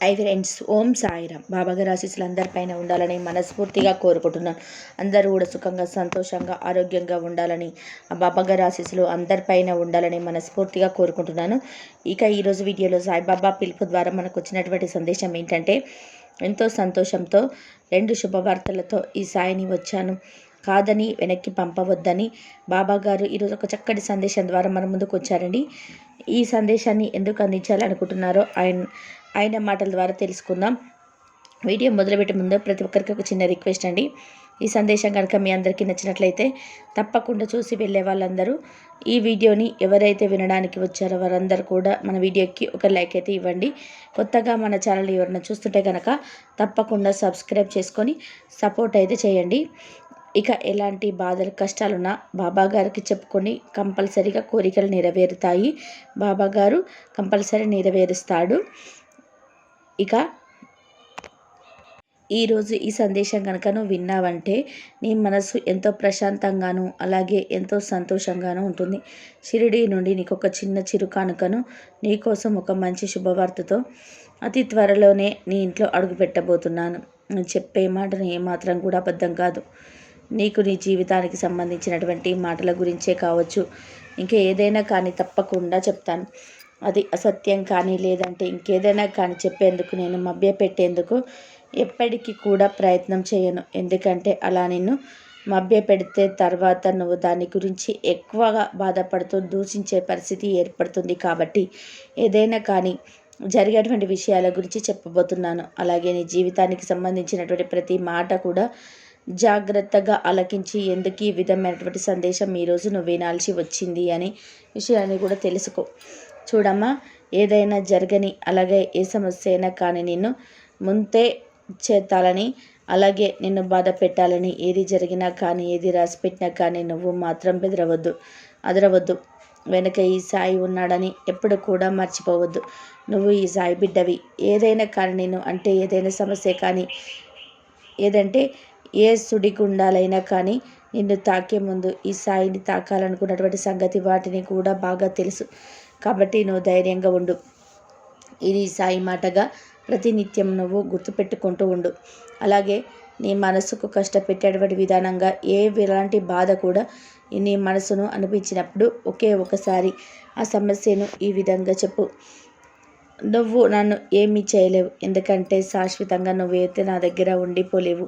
I friends ఓం సాయిరామ్. బాబాగారి ఆశీస్సులు అందరిపైన ఉండాలని మనస్ఫూర్తిగా కోరుకుంటున్నాను. అందరూ కూడా సుఖంగా సంతోషంగా ఆరోగ్యంగా ఉండాలని ఆ బాబాగారి ఆశీస్సులు అందరిపైన ఉండాలని మనస్ఫూర్తిగా కోరుకుంటున్నాను. ఇక ఈరోజు వీడియోలో సాయిబాబా పిలుపు ద్వారా మనకు వచ్చినటువంటి సందేశం ఏంటంటే ఎంతో సంతోషంతో రెండు శుభవార్తలతో ఈ సాయిని వచ్చాను. కాదని వెనక్కి పంపవద్దని బాబా గారు ఈరోజు ఒక చక్కటి సందేశం ద్వారా మన ముందుకు వచ్చారండి. ఈ సందేశాన్ని ఎందుకు అందించాలనుకుంటున్నారో ఆయన ఆయన మాటల ద్వారా తెలుసుకుందాం. వీడియో మొదలుపెట్టే ముందు ప్రతి ఒక్కరికి ఒక చిన్న రిక్వెస్ట్ అండి. ఈ సందేశం కనుక మీ అందరికీ నచ్చినట్లయితే తప్పకుండా చూసి వెళ్ళే వాళ్ళందరూ ఈ వీడియోని ఎవరైతే వినడానికి వచ్చారో వారందరూ కూడా మన వీడియోకి ఒక లైక్ అయితే ఇవ్వండి. కొత్తగా మన ఛానల్ ఎవరైనా చూస్తుంటే కనుక తప్పకుండా సబ్స్క్రైబ్ చేసుకొని సపోర్ట్ అయితే చేయండి. ఇక ఎలాంటి బాధలు కష్టాలున్నా బాబా గారికి చెప్పుకొని కంపల్సరీగా కోరికలు నెరవేరుతాయి. బాబా గారు కంపల్సరీ నెరవేరుస్తాడు. ఇక ఈరోజు ఈ సందేశం కనుక నువ్వు విన్నావంటే నీ మనసు ఎంతో ప్రశాంతంగాను అలాగే ఎంతో సంతోషంగాను ఉంటుంది. షిరిడి నుండి నీకు ఒక చిన్న చిరు కానుకను నీకోసం ఒక మంచి శుభవార్తతో అతి త్వరలోనే నీ ఇంట్లో అడుగుపెట్టబోతున్నాను చెప్పే మాటను ఏమాత్రం కూడా అబద్ధం కాదు. నీకు నీ జీవితానికి సంబంధించినటువంటి మాటల గురించే కావచ్చు. ఇంకా ఏదైనా కానీ తప్పకుండా చెప్తాను. అది అసత్యం కానీ లేదంటే ఇంకేదైనా కానీ చెప్పేందుకు నేను మభ్యపెట్టేందుకు ఎప్పటికీ కూడా ప్రయత్నం చేయను. ఎందుకంటే అలా నేను మభ్య పెడితే తర్వాత నువ్వు దాని గురించి ఎక్కువగా బాధపడుతూ దూషించే పరిస్థితి ఏర్పడుతుంది కాబట్టి ఏదైనా కానీ జరిగేటువంటి విషయాల గురించి చెప్పబోతున్నాను. అలాగే నీ జీవితానికి సంబంధించినటువంటి ప్రతి మాట కూడా జాగ్రత్తగా ఆలకించి ఎందుకు ఈ విధమైనటువంటి సందేశం ఈరోజు నువ్వు వినాల్సి వచ్చింది అని విషయాన్ని కూడా తెలుసుకో. చూడమ్మా ఏదైనా జరగని అలాగే ఏ సమస్య అయినా కానీ నిన్ను ముందే చేతాలని అలాగే నిన్ను బాధ పెట్టాలని ఏది జరిగినా కానీ ఏది రాసి పెట్టినా కానీ నువ్వు మాత్రం బెదరవద్దు అదరవద్దు. వెనక ఈ సాయి ఉన్నాడని ఎప్పుడు కూడా మర్చిపోవద్దు. నువ్వు ఈ సాయి బిడ్డవి. ఏదైనా కానీ నేను అంటే ఏదైనా సమస్య కానీ ఏదంటే ఏ సుడిగుండాలైనా కానీ నిన్ను తాకే ముందు ఈ సాయిని తాకాలనుకున్నటువంటి సంగతి వాటిని కూడా బాగా తెలుసు. కాబట్టి నువ్వు ధైర్యంగా ఉండు. ఇది సాయి మాటగా ప్రతినిత్యం నువ్వు గుర్తుపెట్టుకుంటూ ఉండు. అలాగే నీ మనసుకు కష్టపెట్టేటువంటి విధానంగా ఏ ఎలాంటి బాధ కూడా నీ మనసును అనిపించినప్పుడు ఒకే ఒకసారి ఆ సమస్యను ఈ విధంగా చెప్పు. నువ్వు నన్ను ఏమీ చేయలేవు. ఎందుకంటే శాశ్వతంగా నువ్వైతే నా దగ్గర ఉండిపోలేవు.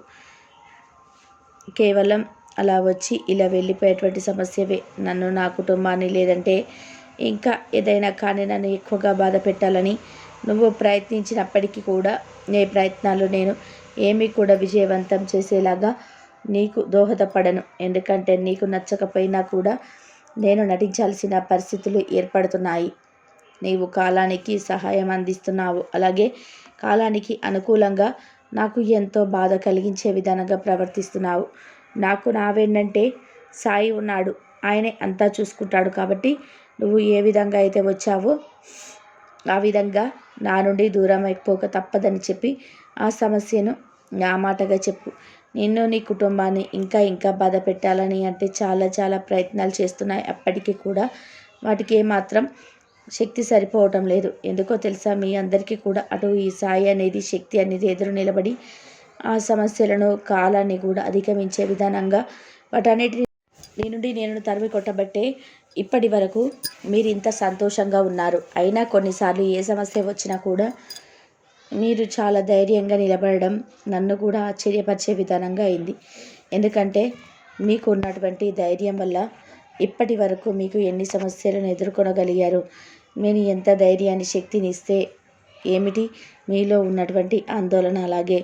కేవలం అలా వచ్చి ఇలా వెళ్ళిపోయేటువంటి సమస్యవే. నన్ను నా కుటుంబాన్ని లేదంటే ఇంకా ఏదైనా కానీ నన్ను ఎక్కువగా బాధ పెట్టాలని నువ్వు ప్రయత్నించినప్పటికీ కూడా నీ ప్రయత్నాలు నేను ఏమీ కూడా విజయవంతం చేసేలాగా నీకు దోహదపడను. ఎందుకంటే నీకు నచ్చకపోయినా కూడా నేను నటించాల్సిన పరిస్థితులు ఏర్పడుతున్నాయి. నీవు కాలానికి సహాయం అందిస్తున్నావు. అలాగే కాలానికి అనుకూలంగా నాకు ఎంతో బాధ కలిగించే విధానంగా ప్రవర్తిస్తున్నావు. నాకు నావేంటంటే సాయి ఉన్నాడు. ఆయనే అంతా చూసుకుంటాడు కాబట్టి నువ్వు ఏ విధంగా అయితే వచ్చావో ఆ విధంగా నా నుండి దూరం అయిపోక తప్పదని చెప్పి ఆ సమస్యను నా మాటగా చెప్పు. నిన్ను నీ కుటుంబాన్ని ఇంకా ఇంకా బాధ పెట్టాలని అంటే చాలా చాలా ప్రయత్నాలు చేస్తున్నాయి. అప్పటికీ కూడా వాటికి ఏమాత్రం శక్తి సరిపోవటం లేదు. ఎందుకో తెలుసా? మీ అందరికీ కూడా అటు ఈ సాయి అనేది శక్తి అనేది ఎదురు నిలబడి ఆ సమస్యలను కాలాన్ని కూడా అధిగమించే విధానంగా వాటన్నిటిని నీ నుండి నేను తరిమి కొట్టబట్టే ఇప్పటి వరకు మీరు ఇంత సంతోషంగా ఉన్నారు. అయినా కొన్నిసార్లు ఏ సమస్య వచ్చినా కూడా మీరు చాలా ధైర్యంగా నిలబడడం నన్ను కూడా ఆశ్చర్యపరిచే విధానంగా అయింది. ఎందుకంటే మీకు ఉన్నటువంటి ధైర్యం వల్ల ఇప్పటి వరకు మీకు ఎన్ని సమస్యలను ఎదుర్కొనగలిగారు. నేను ఎంత ధైర్యాన్ని శక్తిని ఇస్తే ఏమిటి? మీలో ఉన్నటువంటి ఆందోళన అలాగే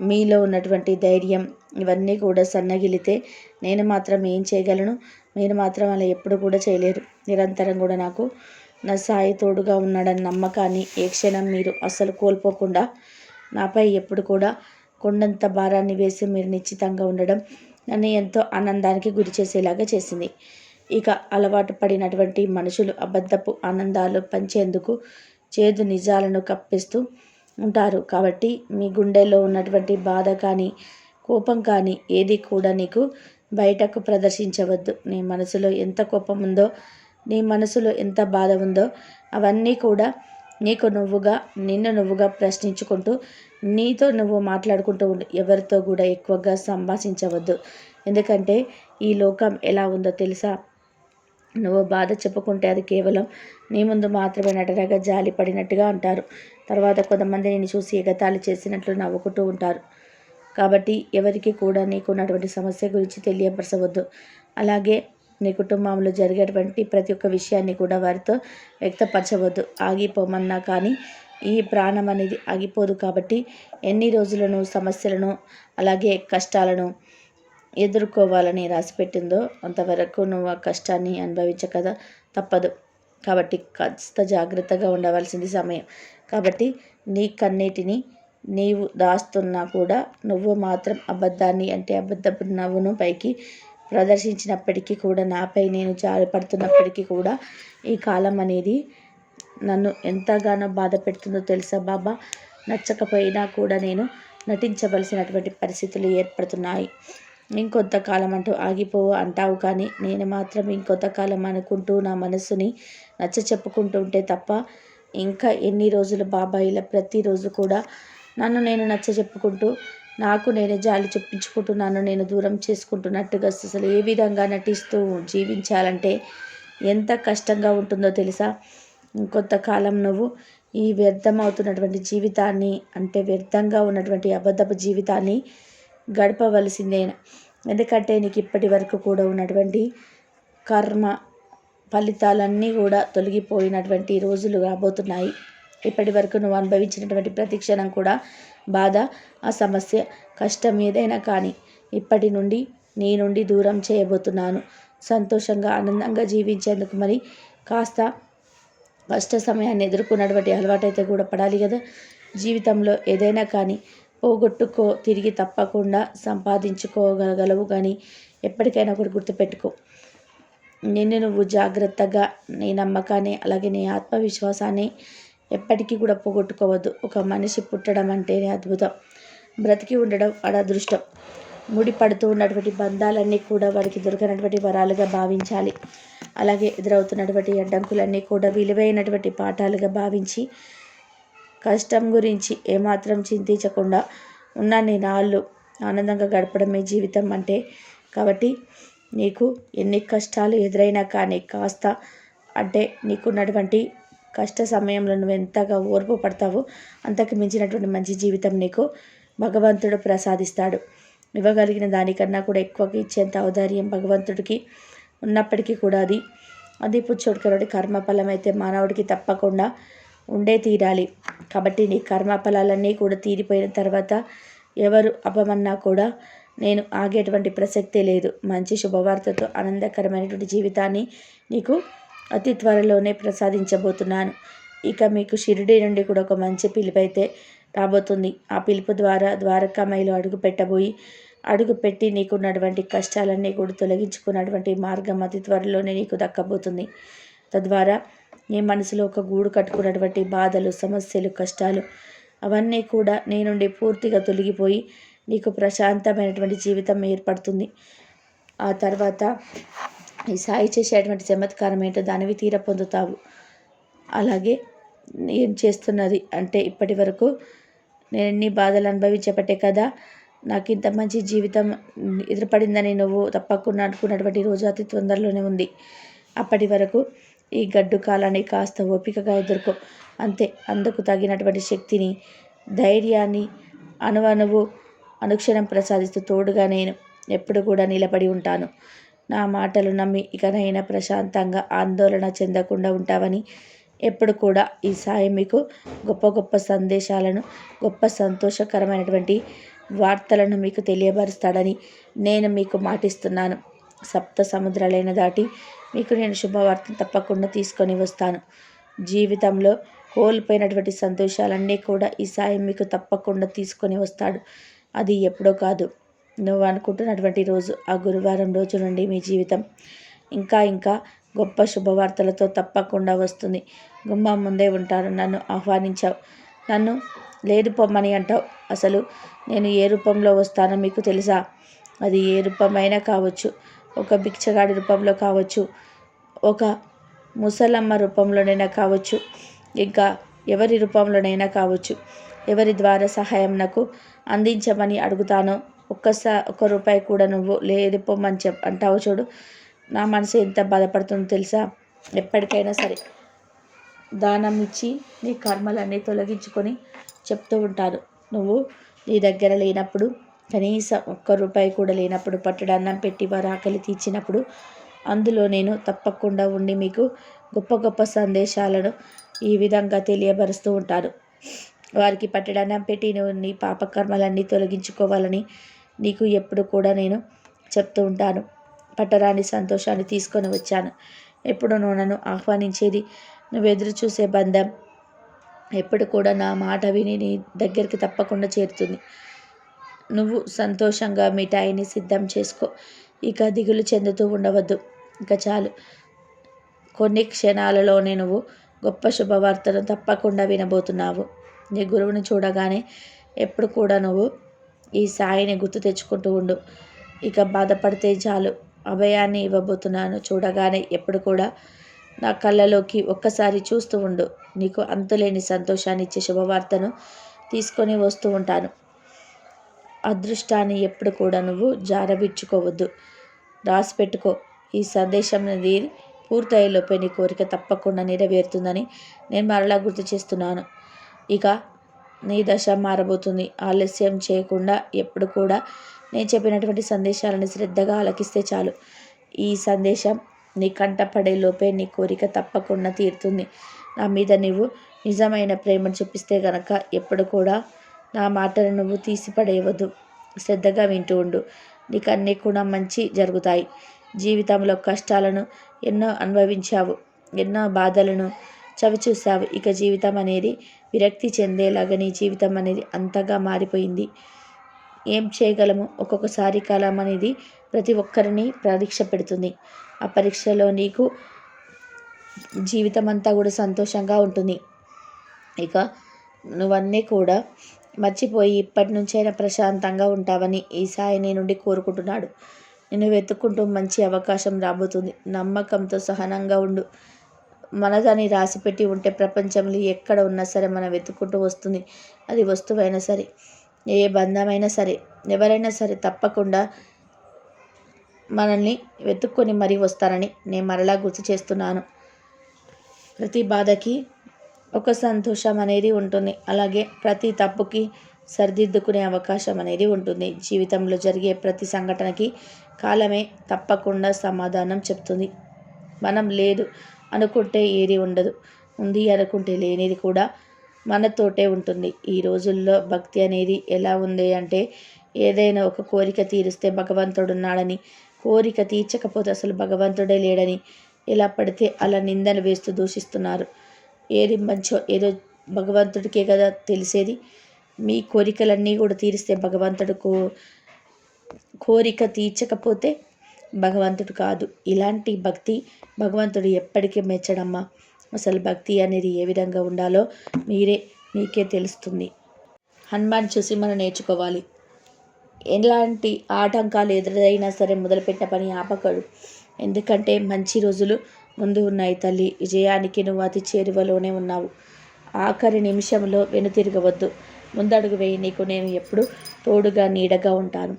మీలో ఉన్నటువంటి ధైర్యం ఇవన్నీ కూడా సన్నగిలితే నేను మాత్రం ఏం చేయగలను? మీరు మాత్రం అలా ఎప్పుడు కూడా చేయలేరు. నిరంతరం కూడా నాకు నా సాయి తోడుగా ఉన్నాడన్న నమ్మకాన్ని ఏ క్షణం మీరు అస్సలు కోల్పోకుండా నాపై ఎప్పుడు కూడా కొండంత భారాన్ని వేసి మీరు నిశ్చితంగా ఉండడం నన్ను ఎంతో ఆనందానికి గురి చేసేలాగా చేసింది. ఇక అలవాటు పడినటువంటి మనుషులు అబద్ధపు ఆనందాలు పంచేందుకు చేదు నిజాలను కప్పిస్తూ ఉంటారు. కాబట్టి మీ గుండెల్లో ఉన్నటువంటి బాధ కానీ కోపం కానీ ఏది కూడా నీకు బయటకు ప్రదర్శించవద్దు. నీ మనసులో ఎంత కోపం ఉందో నీ మనసులో ఎంత బాధ ఉందో అవన్నీ కూడా నీకు నువ్వుగా నిన్ను నువ్వుగా ప్రశ్నించుకుంటూ నీతో నువ్వు మాట్లాడుకుంటూ ఉండు. ఎవరితో కూడా ఎక్కువగా సంభాషించవద్దు. ఎందుకంటే ఈ లోకం ఎలా ఉందో తెలుసా? నువ్వు బాధ చెప్పుకుంటే అది కేవలం నీ ముందు మాత్రమే నటనగా జాలి పడినట్టుగా అంటారు. తర్వాత కొంతమంది నేను చూసి ఎగతాళి చేసినట్లు నవ్వుకుంటూ ఉంటారు. కాబట్టి ఎవరికి కూడా నీకున్నటువంటి సమస్య గురించి తెలియపరచవద్దు. అలాగే నీ కుటుంబంలో జరిగేటువంటి ప్రతి ఒక్క విషయాన్ని కూడా వారితో వ్యక్తపరచవద్దు. ఆగిపోమన్నా కానీ ఈ ప్రాణం అనేది ఆగిపోదు కాబట్టి ఎన్ని రోజులను సమస్యలను అలాగే కష్టాలను ఎదుర్కోవాలని రాసిపెట్టిందో అంతవరకు నువ్వు ఆ కష్టాన్ని అనుభవించక తప్పదు. కాబట్టి కాస్త జాగ్రత్తగా ఉండవలసింది సమయం. కాబట్టి నీ కన్నీటిని నీవు దాస్తున్నా కూడా నువ్వు మాత్రం అబద్ధాన్ని అంటే అబద్ధపు నవ్వును పైకి ప్రదర్శించినప్పటికీ కూడా నాపై నేను జారిపడుతున్నప్పటికీ కూడా ఈ కాలం అనేది నన్ను ఎంతగానో బాధ పెడుతుందో తెలుసా బాబా? నచ్చకపోయినా కూడా నేను నటించవలసినటువంటి పరిస్థితులు ఏర్పడుతున్నాయి. ఇంకొంతకాలం అంటూ ఆగిపోవు అంటావు కానీ నేను మాత్రం ఇంకొంతకాలం అనుకుంటూ నా మనసుని నచ్చ చెప్పుకుంటూ ఉంటే తప్ప ఇంకా ఎన్ని రోజులు బాబా ఇలా ప్రతిరోజు కూడా నన్ను నేను నచ్చ చెప్పుకుంటూ నాకు నేను జాలి చెప్పించుకుంటూ నన్ను నేను దూరం చేసుకుంటున్నట్టుగా అసలు ఏ విధంగా నటిస్తూ జీవించాలంటే ఎంత కష్టంగా ఉంటుందో తెలుసా? కొంతకాలం నువ్వు ఈ వ్యర్థమవుతున్నటువంటి జీవితాన్ని అంటే వ్యర్థంగా ఉన్నటువంటి అబద్ధపు జీవితాన్ని గడపవలసిందే. ఎందుకంటే నీకు ఇప్పటి వరకు కూడా ఉన్నటువంటి కర్మ ఫలితాలన్నీ కూడా తొలగిపోయినటువంటి రోజులు రాబోతున్నాయి. ఇప్పటి వరకు నువ్వు అనుభవించినటువంటి ప్రతి క్షణం కూడా బాధ ఆ సమస్య కష్టం ఏదైనా కానీ ఇప్పటి నుండి నీ నుండి దూరం చేయబోతున్నాను. సంతోషంగా ఆనందంగా జీవించేందుకు మరి కాస్త కష్ట సమయాన్ని ఎదుర్కొన్నటువంటి అలవాటైతే కూడా పడాలి కదా. జీవితంలో ఏదైనా కానీ పోగొట్టుకో తిరిగి తప్పకుండా సంపాదించుకోగలగలవు కానీ ఎప్పటికైనా ఒకటి గుర్తుపెట్టుకో. నిన్ను నువ్వు జాగ్రత్తగా నీ నమ్మకాన్ని అలాగే నీ ఆత్మవిశ్వాసాన్ని ఎప్పటికీ కూడా పోగొట్టుకోవద్దు. ఒక మనిషి పుట్టడం అంటేనే అద్భుతం. బ్రతికి ఉండడం వాడు అదృష్టం. ముడిపడుతూ ఉన్నటువంటి బంధాలన్నీ కూడా వాడికి దొరికినటువంటి వరాలుగా భావించాలి. అలాగే ఎదురవుతున్నటువంటి అడ్డంకులన్నీ కూడా విలువైనటువంటి పాఠాలుగా భావించి కష్టం గురించి ఏమాత్రం చింతించకుండా ఉన్న నాళ్ళు ఆనందంగా గడపడమే జీవితం అంటే. కాబట్టి నీకు ఎన్ని కష్టాలు ఎదురైనా కానీ కాస్త అంటే నీకున్నటువంటి కష్ట సమయంలో నువ్వు ఎంతగా ఓర్పు పడతావో అంతకు మించినటువంటి మంచి జీవితం నీకు భగవంతుడు ప్రసాదిస్తాడు. ఇవ్వగలిగిన దానికన్నా కూడా ఎక్కువగా ఇచ్చేంత ఔదార్యం భగవంతుడికి ఉన్నప్పటికీ కూడా అది అది పుచ్చోడుకరుడి కర్మఫలం అయితే మానవుడికి తప్పకుండా ఉండే తీరాలి. కాబట్టి నీ కర్మఫలాలన్నీ కూడా తీరిపోయిన తర్వాత ఎవరు అపమన్నా కూడా నేను ఆగేటువంటి ప్రసక్తే లేదు. మంచి శుభవార్తతో ఆనందకరమైనటువంటి జీవితాన్ని నీకు అతి త్వరలోనే ప్రసాదించబోతున్నాను. ఇక మీకు షిరిడి నుండి కూడా ఒక మంచి పిలుపు అయితే రాబోతుంది. ఆ పిలుపు ద్వారా ద్వారకామయిలో అడుగు పెట్టబోయి అడుగు పెట్టి నీకున్నటువంటి కష్టాలన్నీ కూడా తొలగించుకున్నటువంటి మార్గం అతి త్వరలోనే నీకు దక్కబోతుంది. తద్వారా నీ మనసులో ఒక గూడు కట్టుకున్నటువంటి బాధలు సమస్యలు కష్టాలు అవన్నీ కూడా నీ నుండి పూర్తిగా తొలగిపోయి నీకు ప్రశాంతమైనటువంటి జీవితం ఏర్పడుతుంది. ఆ తర్వాత ఈ సాయి చేసేటువంటి చమత్కారం ఏంటో దానివి తీర పొందుతావు. అలాగే ఏం చేస్తున్నది? అంటే ఇప్పటి వరకు నేను ఎన్ని బాధలు అనుభవించబట్టే కదా నాకు ఇంత మంచి జీవితం ఎదురుపడిందని నువ్వు తప్పకుండా అనుకున్నటువంటి రోజు అతి తొందరలోనే ఉంది. అప్పటి వరకు ఈ గడ్డు కాలాన్ని కాస్త ఓపికగా ఎదుర్కో. అంతే అందుకు తగినటువంటి శక్తిని ధైర్యాన్ని అనువనువు అనుక్షణం ప్రసాదిస్తూ తోడుగా నేను ఎప్పుడు కూడా నిలబడి ఉంటాను. నా మాటలు నమ్మి ఇకనైనా ప్రశాంతంగా ఆందోళన చెందకుండా ఉంటావని ఎప్పుడు కూడా ఈ సాయం మీకు గొప్ప గొప్ప సందేశాలను గొప్ప సంతోషకరమైనటువంటి వార్తలను మీకు తెలియపరుస్తాడని నేను మీకు మాటిస్తున్నాను. సప్త సముద్రాలైన దాటి మీకు నేను శుభవార్తను తప్పకుండా తీసుకొని వస్తాను. జీవితంలో కోల్పోయినటువంటి సంతోషాలన్నీ కూడా ఈ సాయం మీకు తప్పకుండా తీసుకొని వస్తాడు. అది ఎప్పుడో కాదు. నువ్వు అనుకుంటున్నటువంటి రోజు ఆ గురువారం రోజు నుండి మీ జీవితం ఇంకా ఇంకా గొప్ప శుభవార్తలతో తప్పకుండా వస్తుంది. గుమ్మం ముందే ఉంటాను నన్ను ఆహ్వానించావు. నన్ను లేదు పొమ్మని అంటావు. అసలు నేను ఏ రూపంలో వస్తానో మీకు తెలుసా? అది ఏ రూపమైనా కావచ్చు. ఒక భిక్షగాడి రూపంలో కావచ్చు. ఒక ముసలమ్మ రూపంలోనైనా కావచ్చు. ఇంకా ఎవరి రూపంలోనైనా కావచ్చు. ఎవరి ద్వారా సహాయం నాకు అందించమని అడుగుతానో ఒక్కసా ఒక్క రూపాయి కూడా నువ్వు లేదు పొమ్మని చెప్ అంటావు చూడు. నా మనసు ఎంత బాధపడుతుందో తెలుసా? ఎప్పటికైనా సరే. దానం ఇచ్చి నీ కర్మలన్నీ తొలగించుకొని చెప్తూ ఉంటాను. నువ్వు నీ దగ్గర లేనప్పుడు కనీసం ఒక్క రూపాయి కూడా లేనప్పుడు పట్టడన్నం పెట్టి వారు ఆకలి తీర్చినప్పుడు అందులో నేను తప్పకుండా ఉండి మీకు గొప్ప గొప్ప సందేశాలను ఈ విధంగా తెలియబరుస్తూ ఉంటాను. వారికి పట్టడన్నం పెట్టి నువ్వు నీ పాపకర్మలన్నీ తొలగించుకోవాలని నీకు ఎప్పుడు కూడా నేను చెప్తూ ఉంటాను. పట్టరాని సంతోషాన్ని తీసుకొని వచ్చాను. ఎప్పుడు నువ్వు నన్ను ఆహ్వానించేది నువ్వు ఎదురు చూసే బంధం ఎప్పుడు కూడా నా మాట విని నీ దగ్గరికి తప్పకుండా చేరుతుంది. నువ్వు సంతోషంగా మిఠాయిని సిద్ధం చేసుకో. ఇక దిగులు చెందుతూ ఉండవద్దు. ఇక చాలు. కొన్ని క్షణాలలోనే నువ్వు గొప్ప శుభవార్తను తప్పకుండా వినబోతున్నావు. నీ గురువుని చూడగానే ఎప్పుడు కూడా నువ్వు ఈ సాయిని గుర్తు తెచ్చుకుంటూ ఉండు. ఇక బాధపడితే చాలు. అభయాన్ని ఇవ్వబోతున్నాను చూడగానే ఎప్పుడు కూడా నా కళ్ళలోకి ఒక్కసారి చూస్తూ ఉండు. నీకు అంతులేని సంతోషాన్ని ఇచ్చే శుభవార్తను తీసుకొని వస్తూ ఉంటాను. అదృష్టాన్ని ఎప్పుడు కూడా నువ్వు జారవిచ్చుకోవద్దు. రాసి పెట్టుకో. ఈ సందేశం అనేది పూర్తయ్యేలోపే నీ కోరిక తప్పకుండా నెరవేరుతుందని నేను మరలా గుర్తు చేస్తున్నాను. ఇక నీ దశ మారబోతుంది. ఆలస్యం చేయకుండా ఎప్పుడు కూడా నేను చెప్పినటువంటి సందేశాలను శ్రద్ధగా ఆలకిస్తే చాలు. ఈ సందేశం నీ కంటపడే లోపే నీ కోరిక తప్పకుండా తీరుతుంది. నా మీద నువ్వు నిజమైన ప్రేమను చూపిస్తే గనక ఎప్పుడు కూడా నా మాటను నువ్వు తీసిపడేయవద్దు. శ్రద్ధగా వింటూ ఉండు. నీకు అన్నీ కూడా మంచి జరుగుతాయి. జీవితంలో కష్టాలను ఎన్నో అనుభవించావు. ఎన్నో బాధలను చవిచూసావు ఇక జీవితం అనేది విరక్తి చెందేలాగా నీ జీవితం అనేది అంతగా మారిపోయింది. ఏం చేయగలము? ఒక్కొక్కసారి కాలం అనేది ప్రతి ఒక్కరిని పరీక్ష పెడుతుంది. ఆ పరీక్షలో నీకు జీవితం అంతా కూడా సంతోషంగా ఉంటుంది. ఇక నువ్వన్నీ కూడా మర్చిపోయి ఇప్పటి నుంచైనా ప్రశాంతంగా ఉంటావని ఈ సాయి నుండి కోరుకుంటున్నాడు. నిన్ను వెతుక్కుంటూ మంచి అవకాశం రాబోతుంది. నమ్మకంతో సహనంగా ఉండు. మనదని రాసిపెట్టి ఉంటే ప్రపంచంలో ఎక్కడ ఉన్నా సరే మనం వెతుక్కుంటూ వస్తుంది. అది వస్తువైనా సరే ఏ బంధమైనా సరే ఎవరైనా సరే తప్పకుండా మనల్ని వెతుక్కొని మరీ వస్తారని నేను మరలా గుర్తు చేస్తున్నాను. ప్రతి బాధకి ఒక సంతోషం అనేది ఉంటుంది. అలాగే ప్రతి తప్పుకి సరిదిద్దుకునే అవకాశం అనేది ఉంటుంది. జీవితంలో జరిగే ప్రతి సంఘటనకి కాలమే తప్పకుండా సమాధానం చెప్తుంది. మనం లేదు అనుకుంటే ఏది ఉండదు. ఉంది అనుకుంటే లేనిది కూడా మనతోటే ఉంటుంది. ఈ రోజుల్లో భక్తి అనేది ఎలా ఉంది అంటే ఏదైనా ఒక కోరిక తీరిస్తే భగవంతుడు ఉన్నాడని కోరిక తీర్చకపోతే అసలు భగవంతుడే లేడని ఎలా పడితే అలా నిందలు వేస్తూ దూషిస్తున్నారు. ఏది మంచో ఏదో భగవంతుడికే కదా తెలిసేది. మీ కోరికలన్నీ కూడా తీరిస్తే భగవంతుడుకు కోరిక తీర్చకపోతే భగవంతుడు కాదు. ఇలాంటి భక్తి భగవంతుడు ఎప్పటికీ మెచ్చడమ్మా. అసలు భక్తి అనేది ఏ విధంగా ఉండాలో మీరే మీకే తెలుస్తుంది. హనుమాన్ చూసి మనం నేర్చుకోవాలి. ఎలాంటి ఆటంకాలు ఎదురైనా సరే మొదలుపెట్టిన పని ఆపకడు ఎందుకంటే మంచి రోజులు ముందు ఉన్నాయి తల్లి. విజయానికి నువ్వు అతి చేరువలోనే ఉన్నావు. ఆఖరి నిమిషంలో వెనుతిరగవద్దు. ముందడుగు వేయి నీకు. నేను ఎప్పుడు తోడుగా నీడగా ఉంటాను.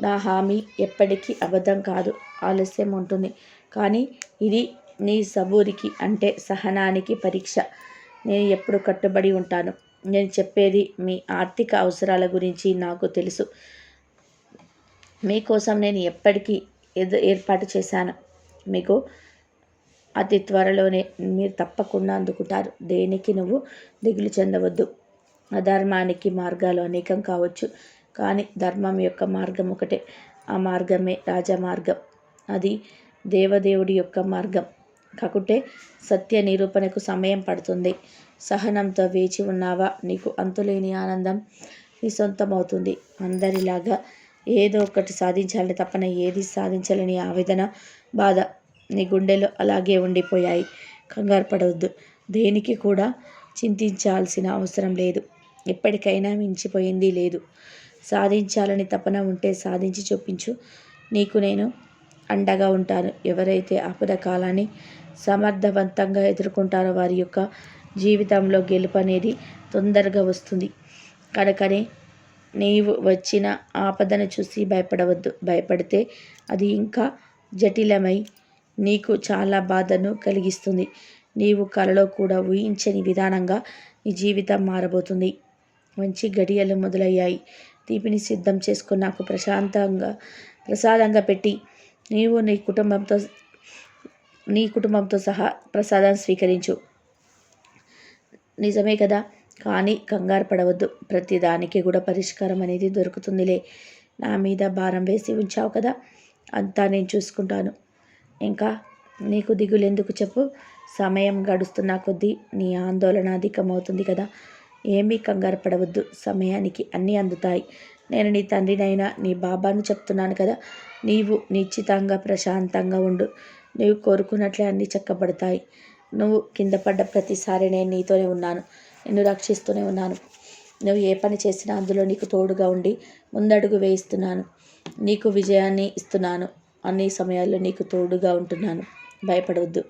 నా హామీ ఎప్పటికీ అబద్ధం కాదు. ఆలస్యం ఉంటుంది. కానీ ఇది నీ సబూరికి అంటే సహనానికి పరీక్ష. నేను ఎప్పుడు కట్టుబడి ఉంటాను. నేను చెప్పేది మీ ఆర్థిక అవసరాల గురించి నాకు తెలుసు. మీకోసం నేను ఎప్పటికీ ఎదు ఏర్పాటు చేశాను. మీకు అతి త్వరలోనే మీరు తప్పకుండా అందుకుంటారు. దేనికి నువ్వు దిగులు చెందవద్దు. అధర్మానికి మార్గాలు అనేకం కావచ్చు. కానీ ధర్మం యొక్క మార్గం ఒకటే. ఆ మార్గమే రాజమార్గం. అది దేవదేవుడి యొక్క మార్గం. కాకుంటే సత్య నిరూపణకు సమయం పడుతుంది. సహనంతో వేచి ఉన్నావా? నీకు అంతులేని ఆనందం నీ సొంతమవుతుంది అందరిలాగా ఏదో ఒకటి సాధించాలని తప్పన ఏది సాధించాలని ఆవేదన బాధ నీ గుండెలో అలాగే ఉండిపోయాయి. కంగారు పడవద్దు. దేనికి కూడా చింతించాల్సిన అవసరం లేదు. ఎప్పటికైనా మించిపోయింది లేదు. సాధించాలని తపన ఉంటే సాధించి చూపించు. నీకు నేను అండగా ఉంటాను. ఎవరైతే ఆపద కాలాన్ని సమర్థవంతంగా ఎదుర్కొంటారో వారి యొక్క జీవితంలో గెలుపు అనేది తొందరగా వస్తుంది. కనుకనే నీవు వచ్చిన ఆపదను చూసి భయపడవద్దు. భయపడితే అది ఇంకా జటిలమై నీకు చాలా బాధను కలిగిస్తుంది. నీవు కలలో కూడా ఊహించని విధానంగా నీ జీవితం మారబోతుంది. మంచి గడియలు మొదలయ్యాయి. తీపిని సిద్ధం చేసుకుని నాకు ప్రశాంతంగా ప్రసాదంగా పెట్టి నీవు నీ కుటుంబంతో నీ కుటుంబంతో సహా ప్రసాదం స్వీకరించు. నిజమే కదా? కానీ కంగారు పడవద్దు. ప్రతిదానికి కూడా పరిష్కారం అనేది దొరుకుతుందిలే. నా మీద భారం వేసి ఉంచావు కదా? అంతా నేను చూసుకుంటాను. ఇంకా నీకు దిగులు ఎందుకు చెప్పు? సమయం గడుస్తున్న కొద్దీ నీ ఆందోళన అధికమవుతుంది కదా? ఏమీ కంగారు పడవద్దు. సమయానికి అన్నీ అందుతాయి. నేను నీ తండ్రినైనా నీ బాబాను చెప్తున్నాను కదా నీవు నిశ్చితంగా ప్రశాంతంగా ఉండు. నీవు కోరుకున్నట్లే అన్నీ చక్కబడతాయి. నువ్వు కింద పడ్డ ప్రతిసారి నేను నీతోనే ఉన్నాను. నిన్ను రక్షిస్తూనే ఉన్నాను. నువ్వు ఏ పని చేసినా అందులో నీకు తోడుగా ఉండి ముందడుగు వేయిస్తున్నాను. నీకు విజయాన్ని ఇస్తున్నాను. అన్ని సమయాల్లో నీకు తోడుగా ఉంటున్నాను. భయపడవద్దు.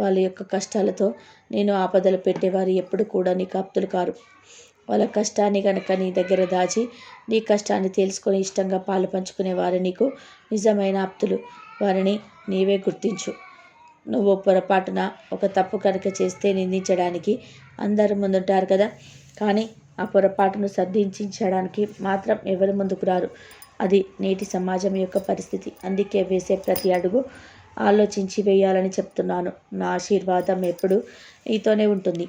వాళ్ళ యొక్క కష్టాలతో నేను ఆపదలు పెట్టేవారు ఎప్పుడు కూడా నీకు ఆప్తులు కారు. వాళ్ళ కష్టాన్ని కనుక నీ దగ్గర దాచి నీ కష్టాన్ని తెలుసుకొని ఇష్టంగా పాలు పంచుకునేవారు నీకు నిజమైన ఆప్తులు. వారిని నీవే గుర్తించు. నువ్వు పొరపాటున ఒక తప్పు కనుక చేస్తే నిందించడానికి అందరు ముందుంటారు కదా. కానీ ఆ పొరపాటును సర్దించడానికి మాత్రం ఎవరు ముందుకు రారు. అది నేటి సమాజం యొక్క పరిస్థితి. అందుకే వేసే ప్రతి అడుగు ఆలోచించి వేయాలని చెప్తున్నాను. నా ఆశీర్వాదం ఎప్పుడు నీతోనే ఉంటుంది.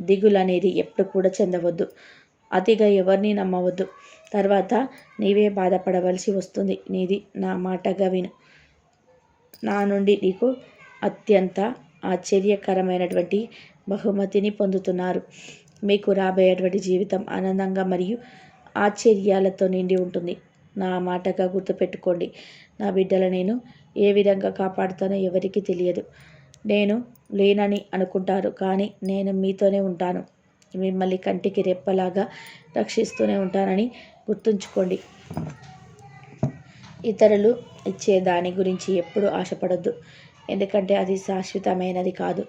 దిగులు అనేది ఎప్పుడు కూడా చెందవద్దు. అతిగా ఎవరిని నమ్మవద్దు. తర్వాత నీవే బాధపడవలసి వస్తుంది. నీది నా మాటగా విను. నా నుండి నీకు అత్యంత ఆశ్చర్యకరమైనటువంటి బహుమతిని పొందుతున్నారు. మీకు రాబోయేటువంటి జీవితం ఆనందంగా మరియు ఆశ్చర్యాలతో నిండి ఉంటుంది. నా మాటగా గుర్తుపెట్టుకోండి. నా బిడ్డల నేను ఏ విధంగా కాపాడుతానో ఎవరికి తెలియదు. నేను లేనని అనుకుంటారు కానీ నేను మీతోనే ఉంటాను. మిమ్మల్ని కంటికి రెప్పలాగా రక్షిస్తూనే ఉంటానని గుర్తుంచుకోండి. ఇతరులు ఇచ్చే దాని గురించి ఎప్పుడూ ఆశపడద్దు. ఎందుకంటే అది శాశ్వతమైనది కాదు.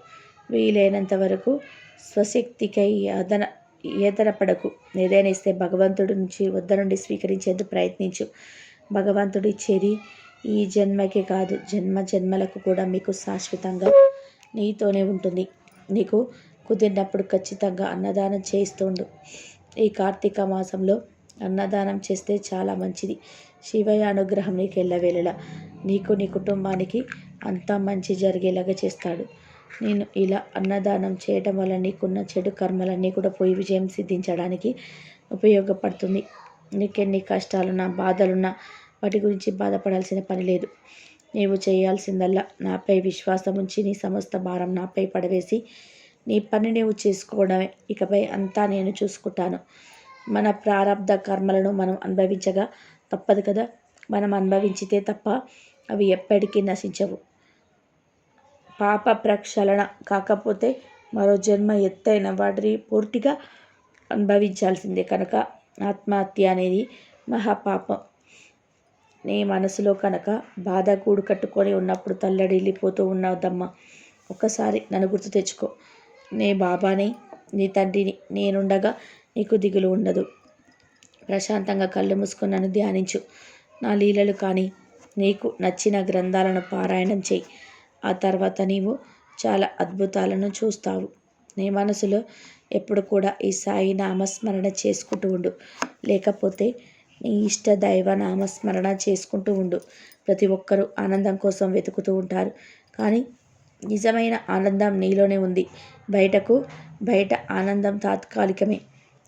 వీలైనంత వరకు స్వశక్తికై అదన పడకు ఏదైనా ఇస్తే భగవంతుడి నుంచి వద్ద నుండి స్వీకరించేందుకు ప్రయత్నించు. భగవంతుడు ఇచ్చేది ఈ జన్మకే కాదు జన్మ జన్మలకు కూడా మీకు శాశ్వతంగా నీతోనే ఉంటుంది. నీకు కుదిరినప్పుడు ఖచ్చితంగా అన్నదానం చేస్తుండు ఈ కార్తీక మాసంలో అన్నదానం చేస్తే చాలా మంచిది. శివయ్య అనుగ్రహం నీకు ఎల్లవేళలా. నీకు నీ కుటుంబానికి అంతా మంచి జరిగేలాగా చేస్తాడు. నేను ఇలా అన్నదానం చేయటం వల్ల నీకున్న చెడు కర్మలన్నీ కూడా పోయి విజయం సిద్ధించడానికి ఉపయోగపడుతుంది. నీకెన్ని కష్టాలున్నా బాధలున్నా వాటి గురించి బాధపడాల్సిన పని లేదు. నీవు చేయాల్సిందల్లా. నాపై విశ్వాసం ఉంచి నీ సమస్త భారం నాపై పడవేసి నీ పని నీవు చేసుకోవడమే. ఇకపై అంతా నేను చూసుకుంటాను. మన ప్రారంధ కర్మలను మనం అనుభవించగా తప్పదు కదా? మనం అనుభవించితే తప్ప అవి ఎప్పటికీ నశించవు. పాప ప్రక్షాళన కాకపోతే మరో జన్మ ఎత్తైన వాటిని పూర్తిగా అనుభవించాల్సిందే. కనుక ఆత్మహత్య అనేది మహాపాపం. నీ మనసులో కనుక బాధ గూడు కట్టుకొని ఉన్నప్పుడు తల్లడిల్లిపోతూ ఉన్నదమ్మా ఒక్కసారి నన్ను గుర్తు తెచ్చుకో. నీ బాబాని నీ తండ్రిని నేనుండగా నీకు దిగులు ఉండదు. ప్రశాంతంగా కళ్ళు మూసుకొని నన్ను ధ్యానించు. నా లీలలు కానీ నీకు నచ్చిన గ్రంథాలను పారాయణం చేయి. ఆ తర్వాత నీవు చాలా అద్భుతాలను చూస్తావు. నీ మనసులో ఎప్పుడు కూడా ఈ సాయి నామస్మరణ చేసుకుంటూ ఉండు. లేకపోతే నీ ఇష్ట దైవ నామస్మరణ చేసుకుంటూ ఉండు. ప్రతి ఒక్కరూ ఆనందం కోసం వెతుకుతూ ఉంటారు. కానీ నిజమైన ఆనందం నీలోనే ఉంది. బయటకు బయట ఆనందం తాత్కాలికమే.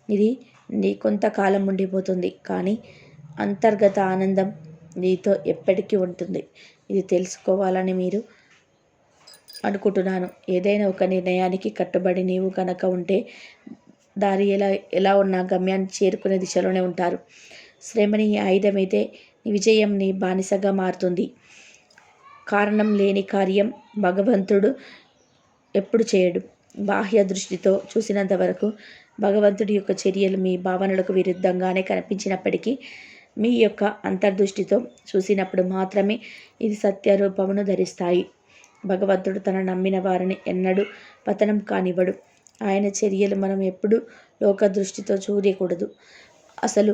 ఇది నీ కొంతకాలం ఉండిపోతుంది కానీ అంతర్గత ఆనందం నీతో ఎప్పటికీ ఉంటుంది. ఇది తెలుసుకోవాలని మీరు అనుకుంటున్నాను. ఏదైనా ఒక నిర్ణయానికి కట్టుబడి నీవు కనుక ఉంటే దారి ఎలా ఎలా ఉన్నా గమ్యాన్ని చేరుకునే దిశలోనే ఉంటారు. శ్రమని ఆయుధమైతే విజయంని విజయం నీ బానిసగా మారుతుంది. కారణం లేని కార్యం భగవంతుడు ఎప్పుడు చేయడు. బాహ్య దృష్టితో చూసినంత వరకు భగవంతుడి యొక్క చర్యలు మీ భావనలకు విరుద్ధంగానే కనిపించినప్పటికీ మీ యొక్క అంతర్దృష్టితో చూసినప్పుడు మాత్రమే ఇది సత్యరూపమును ధరిస్తాయి. భగవంతుడు తన నమ్మిన వారిని ఎన్నడూ పతనం కానివ్వడు. ఆయన చర్యలు మనం ఎప్పుడూ లోక దృష్టితో చూడకూడదు. అసలు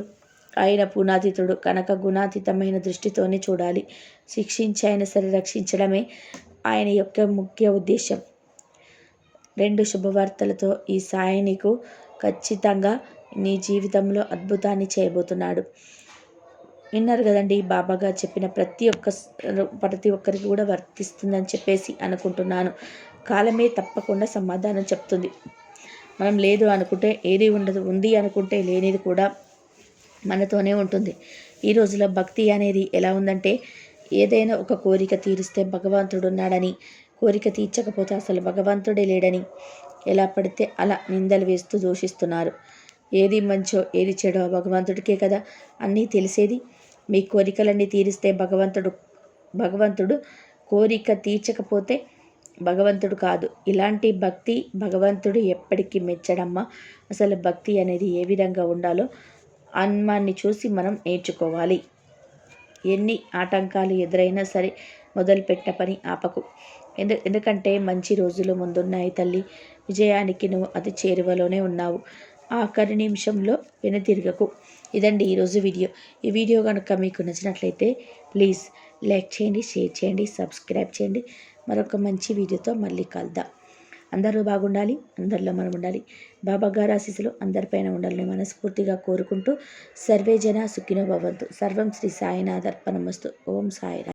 ఆయన పునాదితుడు. కనుక గుణాతీతమైన దృష్టితోనే చూడాలి. శిక్షించి ఆయన సరి రక్షించడమే ఆయన యొక్క ముఖ్య ఉద్దేశం రెండు శుభవార్తలతో ఈ సాయి నీకు ఖచ్చితంగా నీ జీవితంలో అద్భుతాన్ని చేయబోతున్నాడు. విన్నారు కదండి బాబాగా చెప్పిన ప్రతి ఒక్క ప్రతి ఒక్కరికి కూడా వర్తిస్తుందని చెప్పేసి అనుకుంటున్నాను. కాలమే తప్పకుండా సమాధానం చెప్తుంది. మనం లేదు అనుకుంటే ఏది ఉండదు ఉంది అనుకుంటే లేనిది కూడా మనతోనే ఉంటుంది. ఈ రోజులో భక్తి అనేది ఎలా ఉందంటే ఏదైనా ఒక కోరిక తీరిస్తే భగవంతుడు ఉన్నాడని కోరిక తీర్చకపోతే అసలు భగవంతుడే లేడని ఎలా పడితే అలా నిందలు వేస్తూ దూషిస్తున్నారు. ఏది మంచో ఏది చెడో భగవంతుడికే కదా అన్నీ తెలిసేది. మీ కోరికలన్నీ తీరిస్తే భగవంతుడు భగవంతుడు కోరిక తీర్చకపోతే భగవంతుడు కాదు. ఇలాంటి భక్తి భగవంతుడు ఎప్పటికీ మెచ్చడమ్మా. అసలు భక్తి అనేది ఏ విధంగా ఉండాలో అన్నాన్ని చూసి మనం నేర్చుకోవాలి. ఎన్ని ఆటంకాలు ఎదురైనా సరే మొదలుపెట్టిన పని ఆపకు. ఎందు ఎందుకంటే మంచి రోజులు ముందున్నాయి తల్లి. విజయానికి నువ్వు అతి చేరువలోనే ఉన్నావు. ఆఖరి నిమిషంలో వెనుతిరగకు. ఇదండి ఈరోజు వీడియో. ఈ వీడియో కనుక మీకు నచ్చినట్లయితే ప్లీజ్ లైక్ చేయండి షేర్ చేయండి సబ్స్క్రైబ్ చేయండి. మరొక మంచి వీడియోతో మళ్ళీ కలుద్దాం. అందరూ బాగుండాలి అందరిలో మనం ఉండాలి. బాబా గారు ఆశీస్సులు అందరిపైన ఉండాలని మనస్ఫూర్తిగా కోరుకుంటూ సర్వే జన సుఖినో భవంతు. సర్వం శ్రీ సాయినాథర్పణమస్తు. ఓం సాయిరా